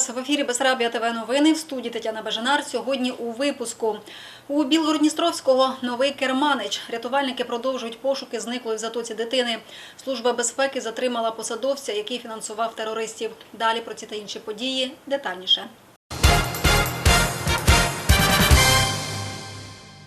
вас в ефірі Бесарабія ТВ новини в студії Тетяна Бажанар. Сьогодні у випуску у Білгородністровського новий керманич. Рятувальники продовжують пошуки зниклої в затоці дитини. Служба безпеки затримала посадовця, який фінансував терористів. Далі про ці та інші події детальніше.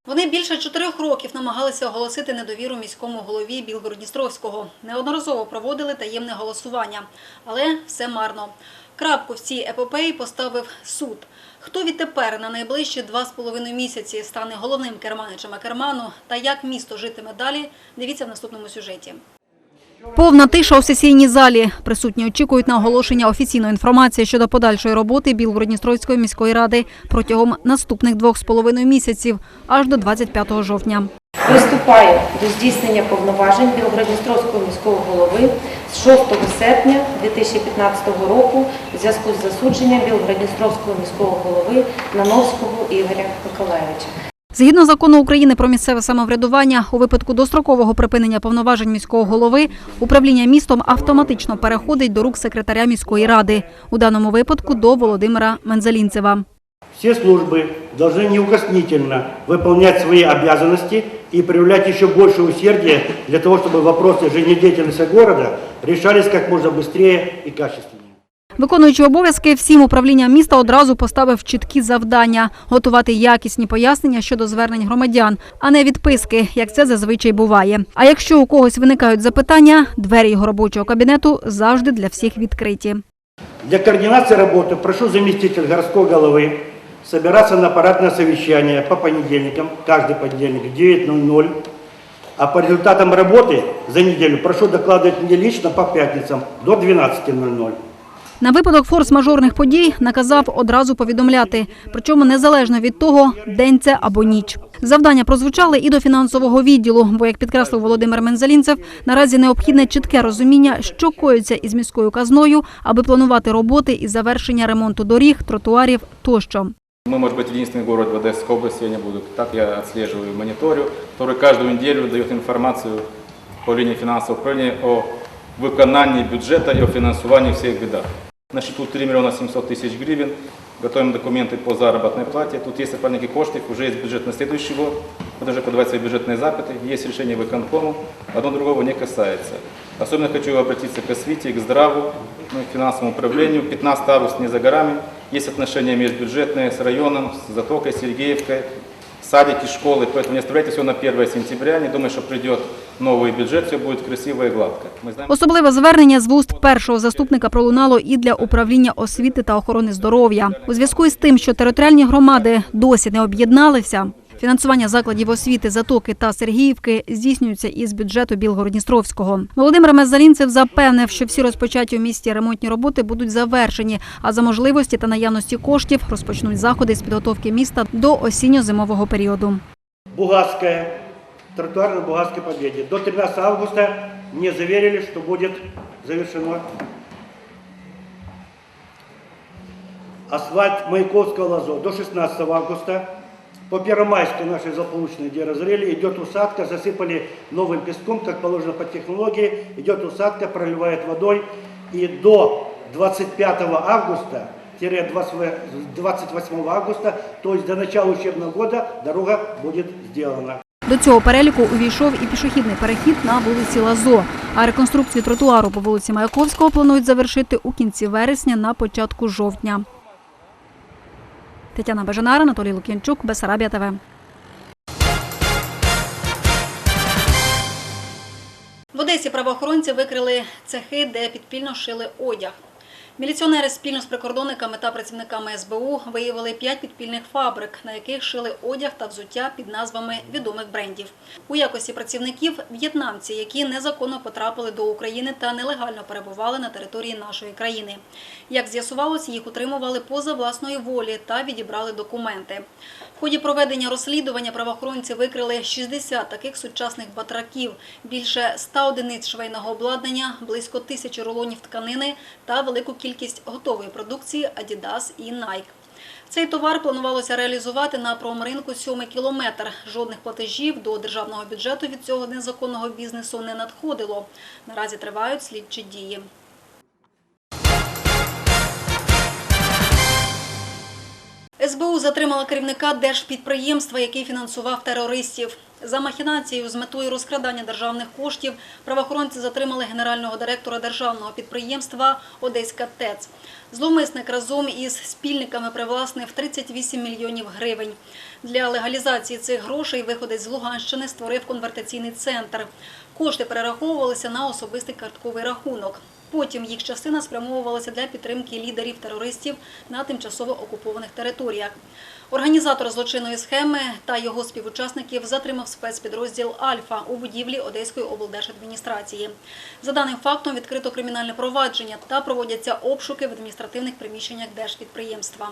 Вони більше чотирьох років намагалися оголосити недовіру міському голові Білгородністровського. Неодноразово проводили таємне голосування, але все марно. Крапку в цій епопеї поставив суд. Хто відтепер на найближчі два з половиною місяці стане головним керманичем Акерману та як місто житиме далі, дивіться в наступному сюжеті. Повна тиша у сесійній залі. Присутні очікують на оголошення офіційної інформації щодо подальшої роботи Білгородністровської міської ради протягом наступних двох з половиною місяців, аж до 25 жовтня. Приступає до здійснення повноважень Білгородністровського міського голови з 6 серпня 2015 року в зв'язку з засудженням Білгородністровського міського голови Нановського Ігоря Миколаєвича. Згідно закону України про місцеве самоврядування, у випадку дострокового припинення повноважень міського голови управління містом автоматично переходить до рук секретаря міської ради. У даному випадку до Володимира Мензелінцева. Все службы должны неукоснительно выполнять свои обязанности и проявлять еще больше усердия для того, чтобы вопросы жизнедеятельности города решались как можно быстрее и качественнее. Виконуючи обов'язки, всім управлінням міста одразу поставив чіткі завдання – готувати якісні пояснення щодо звернень громадян, а не відписки, як це зазвичай буває. А якщо у когось виникають запитання, двері його робочого кабінету завжди для всіх відкриті. Для координации работы прошу заместитель городского головы собираться на аппаратное совещание по понедельникам, каждый понедельник в 9.00. А по результатам работы за неделю прошу докладывать мне лично по пятницам до 12.00. На випадок форс-мажорних подій наказав одразу повідомляти, причому незалежно від того, день це або ніч. Завдання прозвучали і до фінансового відділу, бо, як підкреслив Володимир Мензелінцев, наразі необхідне чітке розуміння, що коїться із міською казною, аби планувати роботи із завершення ремонту доріг, тротуарів тощо. Мы, может быть, единственный город в Одесской области, я не буду. Так я отслеживаю, мониторю, который каждую неделю дает информацию по линии финансового управления о выконании бюджета и о финансировании всех бедах. На счету 3 миллиона 700 тысяч гривен. Готовим документы по заработной плате. Тут есть опальники коштів, уже есть бюджет на следующий год. Вот уже свои бюджетные запыты. Есть решение выконкому. Одно другого не касается. Особенно хочу обратиться к освите, к здраву, ну, к финансовому управлению. 15 августа не за горами. Есть отношения межбюджетные с районом, с Затокой, Сергеевкой, садики, школы. Поэтому не оставляйте все на 1 сентября. Не думай, что придет новый бюджет, все будет красиво и гладко. Мы знаем, Особливе звернення з вуст першого заступника пролунало і для управління освіти та охорони здоров'я. У зв'язку із тим, що територіальні громади досі не об'єдналися, фінансування закладів освіти Затоки та Сергіївки здійснюється із бюджету Білгородністровського. Володимир Мезалінцев запевнив, що всі розпочаті у місті ремонтні роботи будуть завершені, а за можливості та наявності коштів розпочнуть заходи з підготовки міста до осінньо-зимового періоду. Бугасская, тротуар на Бугасской Победе. До 13 августа мне заверили, что будет завершено асфальт Маяковского лазо до 16 августа. По Первомайской нашей злополучной, где разрели, идет усадка, засыпали новым песком, как положено по технологии, идет усадка, проливает водой. И до 25 августа, 28 августа, то есть до начала учебного года, дорога будет сделана. До цього переліку увійшов і пішохідний перехід на вулиці Лазо. А реконструкцію тротуару по вулиці Маяковського планують завершити у кінці вересня на початку жовтня. Тетяна Бажанар, Анатолій Лук'янчук, Бесарабія ТВ. В Одесі правоохоронці викрили цехи, де підпільно шили одяг. Міліціонери спільно з прикордонниками та працівниками СБУ виявили п'ять підпільних фабрик, на яких шили одяг та взуття під назвами відомих брендів. У якості працівників в'єтнамці, які незаконно потрапили до України та нелегально перебували на території нашої країни. Як з'ясувалось, їх утримували поза власної волі та відібрали документи. В ході проведення розслідування правоохоронці викрили 60 таких сучасних батраків, більше 100 одиниць швейного обладнання, близько тисячі рулонів тканини та велику кількість готової продукції Adidas і Nike. Цей товар планувалося реалізувати на промринку сьомий кілометр. Жодних платежів до державного бюджету від цього незаконного бізнесу не надходило. Наразі тривають слідчі дії. СБУ затримала керівника держпідприємства, який фінансував терористів. За махінацією з метою розкрадання державних коштів правоохоронці затримали генерального директора державного підприємства Одеська ТЕЦ. Зловмисник разом із спільниками привласнив 38 мільйонів гривень. Для легалізації цих грошей виходець з Луганщини створив конвертаційний центр. Кошти перераховувалися на особистий картковий рахунок. Потім їх частина спрямовувалася для підтримки лідерів терористів на тимчасово окупованих територіях. Організатор злочинної схеми та його співучасників затримав спецпідрозділ Альфа у будівлі Одеської облдержадміністрації. За даним фактом відкрито кримінальне провадження та проводяться обшуки в адміністративних приміщеннях держпідприємства.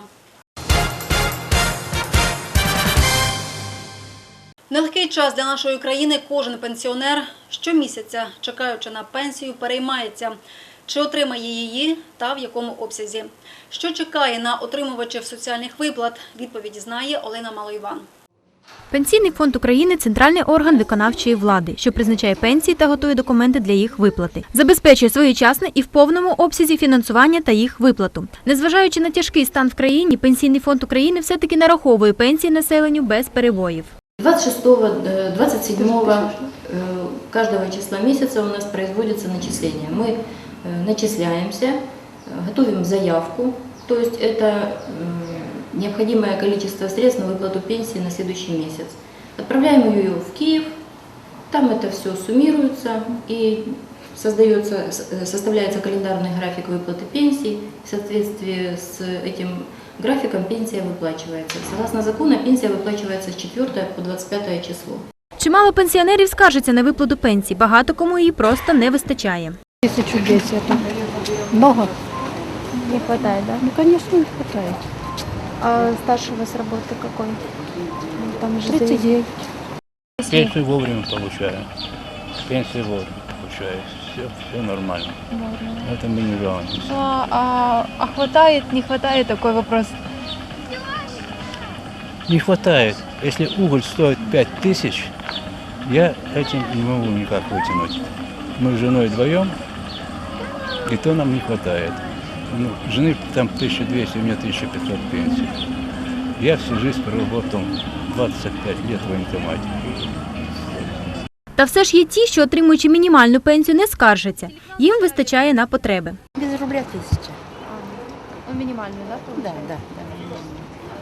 Нелегкий час для нашої країни кожен пенсіонер щомісяця, чекаючи на пенсію, переймається, чи отримає її та в якому обсязі. Що чекає на отримувачів соціальних виплат, відповіді знає Олена Малоїван. Пенсійний фонд України центральний орган виконавчої влади, що призначає пенсії та готує документи для їх виплати, забезпечує своєчасне і в повному обсязі фінансування та їх виплату. Незважаючи на тяжкий стан в країні, пенсійний фонд України все-таки нараховує пенсії населенню без перебоїв. 26, э, 27 э, каждого числа месяца у нас производится начисление. Мы э, начисляемся, э, готовим заявку, то есть это м, необходимое количество средств на выплату пенсии на следующий месяц. Отправляем ее в Киев, там это все суммируется и создается, с- э, составляется календарный график выплаты пенсий. В соответствии с этим графиком пенсия выплачивается. Согласно закону, пенсия выплачивается с 4 по 25 число. Чимало пенсіонерів скаржаться на виплату пенсій, багато кому її просто не вистачає. Тысячу десять это много? Не хватает, да? Ну, конечно, не хватает. А стаж у вас работы какой? Ну, Там же зависит. 39. Пенсию вовремя получаю. Пенсию вовремя получаю. Все, все нормально. Это мы не жалуемся. А, а, а хватает, не хватает, такой вопрос. Не хватает. Если уголь стоит 5 тысяч, я этим не могу никак вытянуть. Мы с женой вдвоем, и то нам не хватает. Ну, жены там 1200, у меня 1500 пенсий. Я всю жизнь проработал 25 лет в военкомате. Та все ж є ті, що отримуючи мінімальну пенсію, не скаржаться. Їм вистачає на потреби. Без рубля тысяча. Ну, минимальный, да? Да, получается? да, да.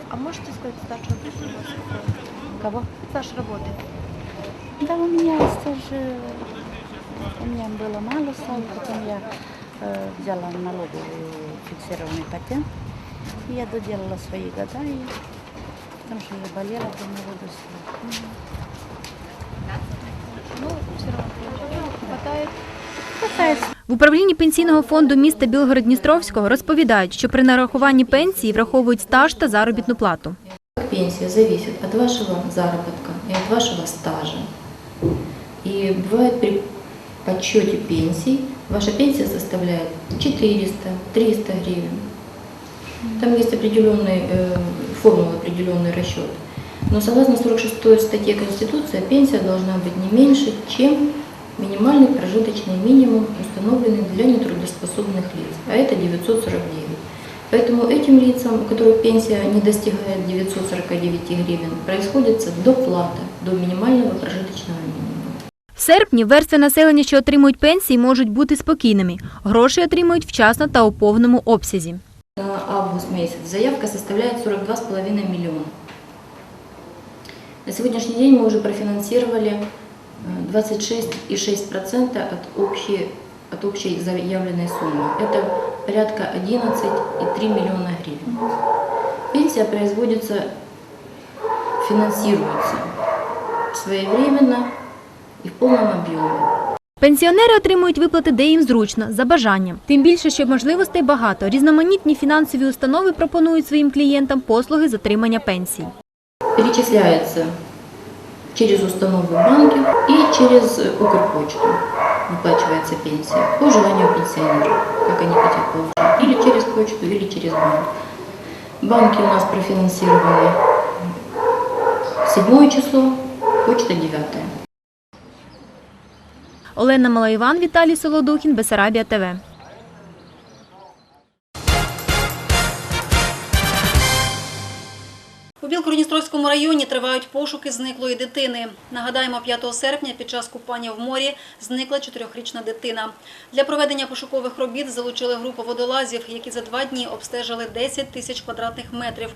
А можете сказать стаж работы у вас какой? Кого? Стаж работы. Да, у меня стаж, э, у меня было мало стажа, потом я э, взяла налоговый фиксированный патент. И я доделала свои года, и, потому что я болела до молодости. Ну, все равно хватает. Хватает В управлінні пенсійного фонду міста Білгород-Дністровського розповідають, що при нарахуванні пенсії враховують стаж та заробітну плату. Пенсия зависит от вашего заработка и от вашего стажа. И бывает при подсчете пенсий, ваша пенсия составляет 400, 300 гривен. Там есть определенный, э, формула, определенный расчет. Но согласно 46 статье Конституции, пенсия должна быть не меньше, чем минимальный прожиточный минимум, установленный для нетрудоспособных лиц, а это 949. Поэтому этим лицам, у которых пенсия не достигает 949 гривен, происходит доплата до минимального прожиточного минимума. В серпні верстви населення, що отримують пенсії, можуть бути спокійними. Гроші отримують вчасно та у повному обсязі. На август месяц заявка составляет 42,5 миллиона. На сегодняшний день мы уже профинансировали э, 26,6% от общей, от общей заявленной суммы. Это порядка 11,3 миллиона гривен. Пенсия производится, финансируется своевременно и в полном объеме. Пенсіонери отримують виплати, де їм зручно, за бажанням. Тим більше, що можливостей багато. Різноманітні фінансові установи пропонують своїм клієнтам послуги з отримання пенсій. перечисляется через установу банки и через э, Укрпочту выплачивается пенсия по желанию пенсионера, как они хотят получить, или через почту, или через банк. Банки у нас профинансированы седьмое число, почта девятое. Олена Малайван, Віталій Солодухін, Бесарабія ТВ. У Білгородністровському районі тривають пошуки зниклої дитини. Нагадаємо, 5 серпня під час купання в морі зникла чотирьохрічна дитина. Для проведення пошукових робіт залучили групу водолазів, які за два дні обстежили 10 тисяч квадратних метрів.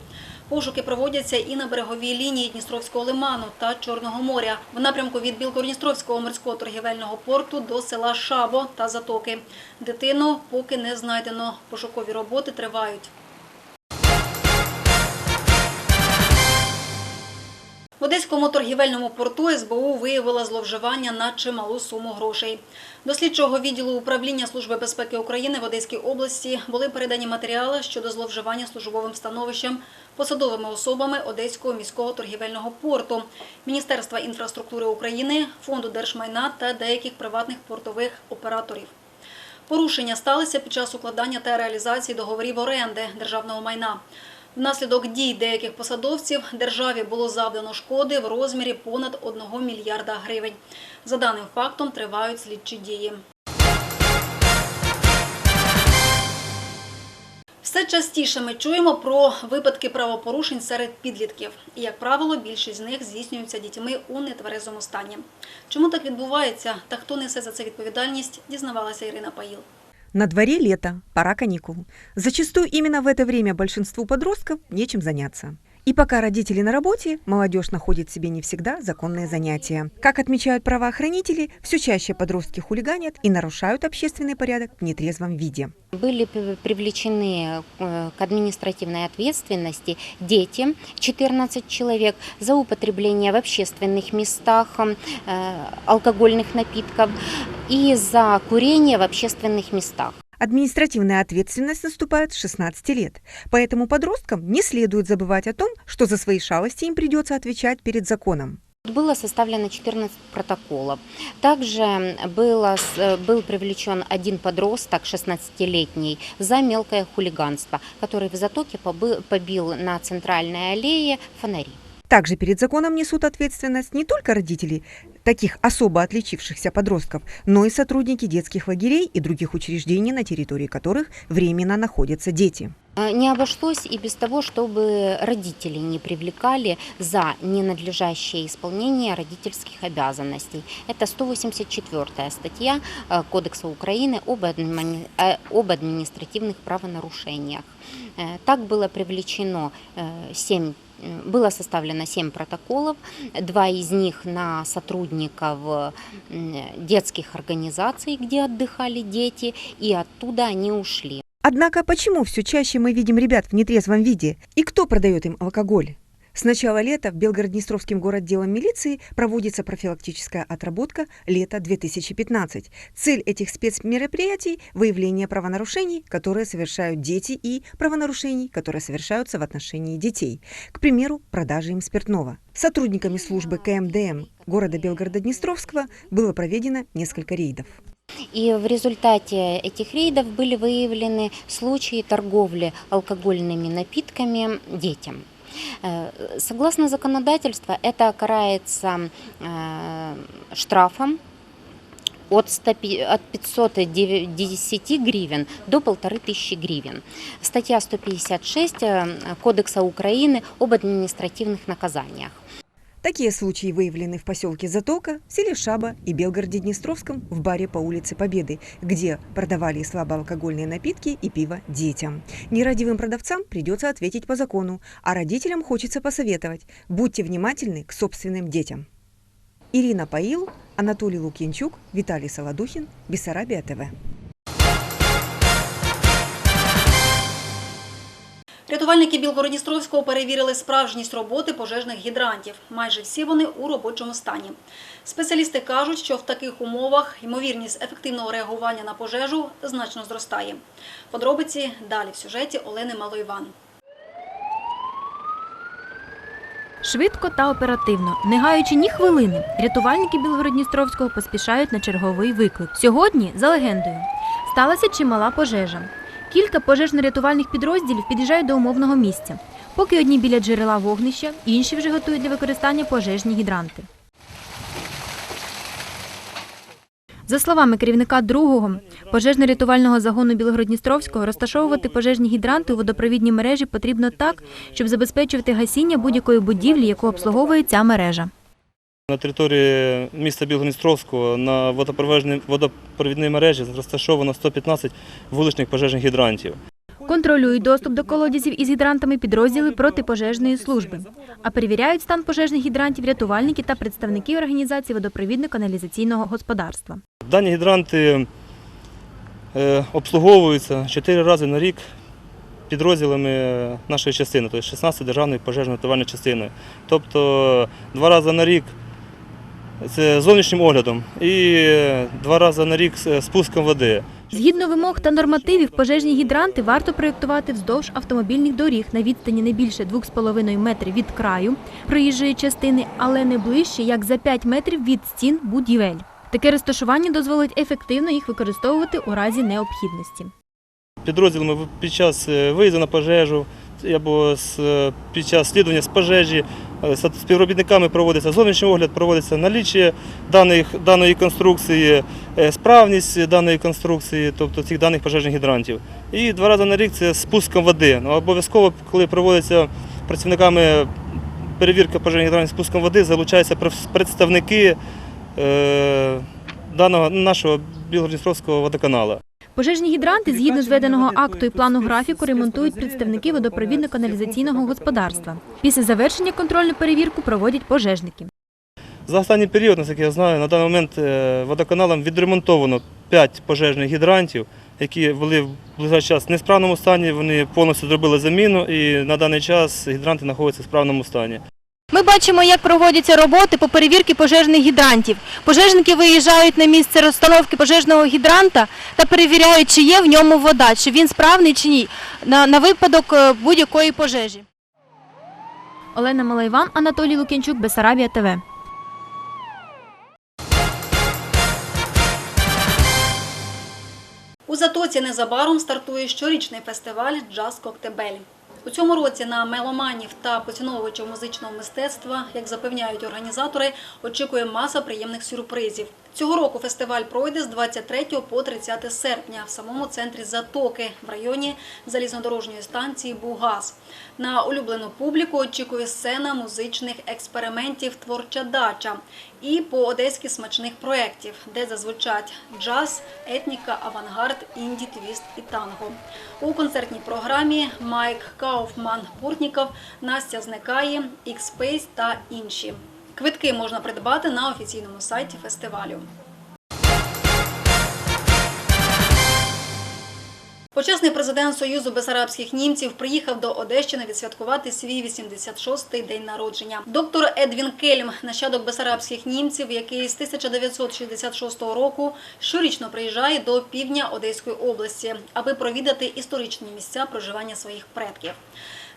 Пошуки проводяться і на береговій лінії Дністровського лиману та Чорного моря в напрямку від Білгородністровського морського торгівельного порту до села Шабо та Затоки. Дитину поки не знайдено. Пошукові роботи тривають. Одеському торгівельному порту СБУ виявила зловживання на чималу суму грошей. До слідчого відділу управління Служби безпеки України в Одеській області були передані матеріали щодо зловживання службовим становищем посадовими особами Одеського міського торгівельного порту, Міністерства інфраструктури України, Фонду держмайна та деяких приватних портових операторів. Порушення сталися під час укладання та реалізації договорів оренди державного майна. Внаслідок дій деяких посадовців державі було завдано шкоди в розмірі понад 1 мільярда гривень. За даним фактом тривають слідчі дії. Все частіше ми чуємо про випадки правопорушень серед підлітків. І, як правило, більшість з них здійснюються дітьми у нетверезому стані. Чому так відбувається та хто несе за це відповідальність, дізнавалася Ірина Паїл. На дворе лето, пора каникул. Зачастую именно в это время большинству подростков нечем заняться. И пока родители на работе, молодежь находит себе не всегда законные занятия. Как отмечают правоохранители, все чаще подростки хулиганят и нарушают общественный порядок в нетрезвом виде. Были привлечены э, к административной ответственности дети, 14 человек, за употребление в общественных местах э, алкогольных напитков и за курение в общественных местах. Административная ответственность наступает с 16 лет, поэтому подросткам не следует забывать о том, что за свои шалости им придется отвечать перед законом. Было составлено 14 протоколов. Также было, э, был привлечен один подросток, 16-летний, за мелкое хулиганство, который в затоке побил на центральной аллее фонари. Также перед законом несут ответственность не только родители таких особо отличившихся подростков, но и сотрудники детских лагерей и других учреждений, на территории которых временно находятся дети. Э, Не обошлось и без того, чтобы родители не привлекали за ненадлежащее исполнение родительских обязанностей. Это 184 статья э, Кодекса Украины об, э, административных правонарушениях. Так было привлечено 7 было составлено 7 протоколов, два из них на сотрудников м, детских организаций, где отдыхали дети, и оттуда они ушли. Однако почему все чаще мы видим ребят в нетрезвом виде? И кто продает им алкоголь? С начала лета в Белгород-Днестровским городделом милиции проводится профилактическая отработка «Лето 2015». Цель этих спецмероприятий – выявление правонарушений, которые совершают дети, и правонарушений, которые совершаются в отношении детей. К примеру, продажи им спиртного. Сотрудниками службы КМДМ города Белгорода-Днестровского было проведено несколько рейдов. И в результате этих рейдов были выявлены случаи торговли алкогольными напитками детям. Э, Согласно законодательству, это карается э, штрафом от, 100 пи- от 510 гривен до 1500 гривен. Статья 156 э, Кодекса Украины об административных наказаниях. Такие случаи выявлены в поселке Затока, в селе Шаба и Белгороде-Днестровском в баре по улице Победы, где продавали слабоалкогольные напитки и пиво детям. Нерадивым продавцам придется ответить по закону, а родителям хочется посоветовать – будьте внимательны к собственным детям. Ирина Паил, Анатолий Лукьянчук, Виталий Солодухин, Бессарабия ТВ. Рятувальники Білгородністровського перевірили справжність роботи пожежних гідрантів. Майже всі вони у робочому стані. Спеціалісти кажуть, що в таких умовах ймовірність ефективного реагування на пожежу значно зростає. Подробиці далі в сюжеті Олени Малоїван. Швидко та оперативно, не гаючи ні хвилини, рятувальники Білгородністровського поспішають на черговий виклик. Сьогодні, за легендою, сталася чимала пожежа. Кілька пожежно-рятувальних підрозділів під'їжджають до умовного місця. Поки одні біля джерела вогнища, інші вже готують для використання пожежні гідранти. За словами керівника другого пожежно-рятувального загону Білогородністровського, розташовувати пожежні гідранти у водопровідній мережі потрібно так, щоб забезпечувати гасіння будь-якої будівлі, яку обслуговує ця мережа. На території міста Білгородністровського на водопровідній мережі розташовано 115 вуличних пожежних гідрантів. Контролюють доступ до колодязів із гідрантами підрозділи протипожежної служби, а перевіряють стан пожежних гідрантів рятувальники та представники організації водопровідно-каналізаційного господарства. Дані гідранти е, обслуговуються 4 рази на рік підрозділами нашої частини, тобто 16 державної пожежно-рятувальної частини. Тобто два рази на рік це зовнішнім оглядом і два рази на рік з спуском води. Згідно вимог та нормативів, пожежні гідранти варто проєктувати вздовж автомобільних доріг на відстані не більше 2,5 метрів від краю проїжджої частини, але не ближче, як за 5 метрів від стін будівель. Таке розташування дозволить ефективно їх використовувати у разі необхідності. підрозділами під час е, виїзду на пожежу або е, під час слідування з пожежі е, співробітниками проводиться зовнішній огляд, проводиться наліччя даних, даної конструкції, е, справність даної конструкції, тобто цих даних пожежних гідрантів. І два рази на рік це спуском води. Ну, обов'язково, коли проводиться працівниками перевірка пожежних гідрантів спуском води, залучаються представники е, даного нашого Білгородністровського водоканалу. Пожежні гідранти, згідно зведеного акту і плану графіку, ремонтують представники водопровідно-каналізаційного господарства. Після завершення контрольну перевірку проводять пожежники. За останній період, наскільки я знаю, на даний момент е, водоканалом відремонтовано 5 пожежних гідрантів, які були в ближайший час в несправному стані. Вони повністю зробили заміну і на даний час гідранти знаходяться в справному стані. Ми бачимо, як проводяться роботи по перевірці пожежних гідрантів. Пожежники виїжджають на місце розстановки пожежного гідранта та перевіряють, чи є в ньому вода, чи він справний чи ні, на, на випадок е, будь-якої пожежі. Олена Малайван, Анатолій Лук'янчук, Бесарабія ТВ. У Затоці незабаром стартує щорічний фестиваль Джаз Коктебель. У цьому році на меломанів та поціновувачів музичного мистецтва, як запевняють організатори, очікує маса приємних сюрпризів. Цього року фестиваль пройде з 23 по 30 серпня в самому центрі Затоки в районі залізнодорожньої станції Бугаз. На улюблену публіку очікує сцена музичних експериментів Творча дача і по одеськи смачних проєктів, де зазвучать джаз, етніка, авангард, інді, твіст і танго. У концертній програмі Майк Кауфман Пуртніков, Настя Зникає, X-Space та інші. Квитки можна придбати на офіційному сайті фестивалю. Почесний президент Союзу бесарабських німців приїхав до Одещини відсвяткувати свій 86-й день народження. Доктор Едвін Кельм, нащадок бесарабських німців, який з 1966 року щорічно приїжджає до півдня Одеської області, аби провідати історичні місця проживання своїх предків.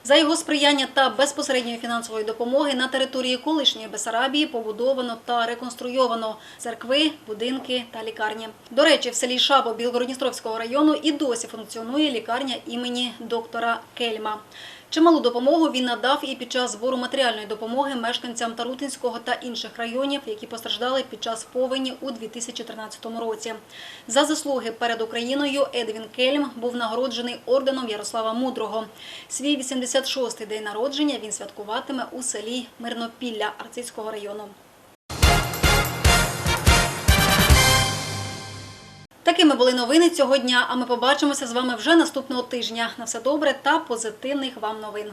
За його сприяння та безпосередньої фінансової допомоги на території колишньої Бесарабії побудовано та реконструйовано церкви, будинки та лікарні. До речі, в селі Шабо Білгородністровського району і досі функціонує лікарня імені доктора Кельма. Чималу допомогу він надав і під час збору матеріальної допомоги мешканцям Тарутинського та інших районів, які постраждали під час повені у 2013 році. За заслуги перед Україною Едвін Кельм був нагороджений орденом Ярослава Мудрого. Свій 86-й день народження він святкуватиме у селі Мирнопілля Арцизького району. Такими були новини цього дня. А ми побачимося з вами вже наступного тижня. На все добре та позитивних вам новин.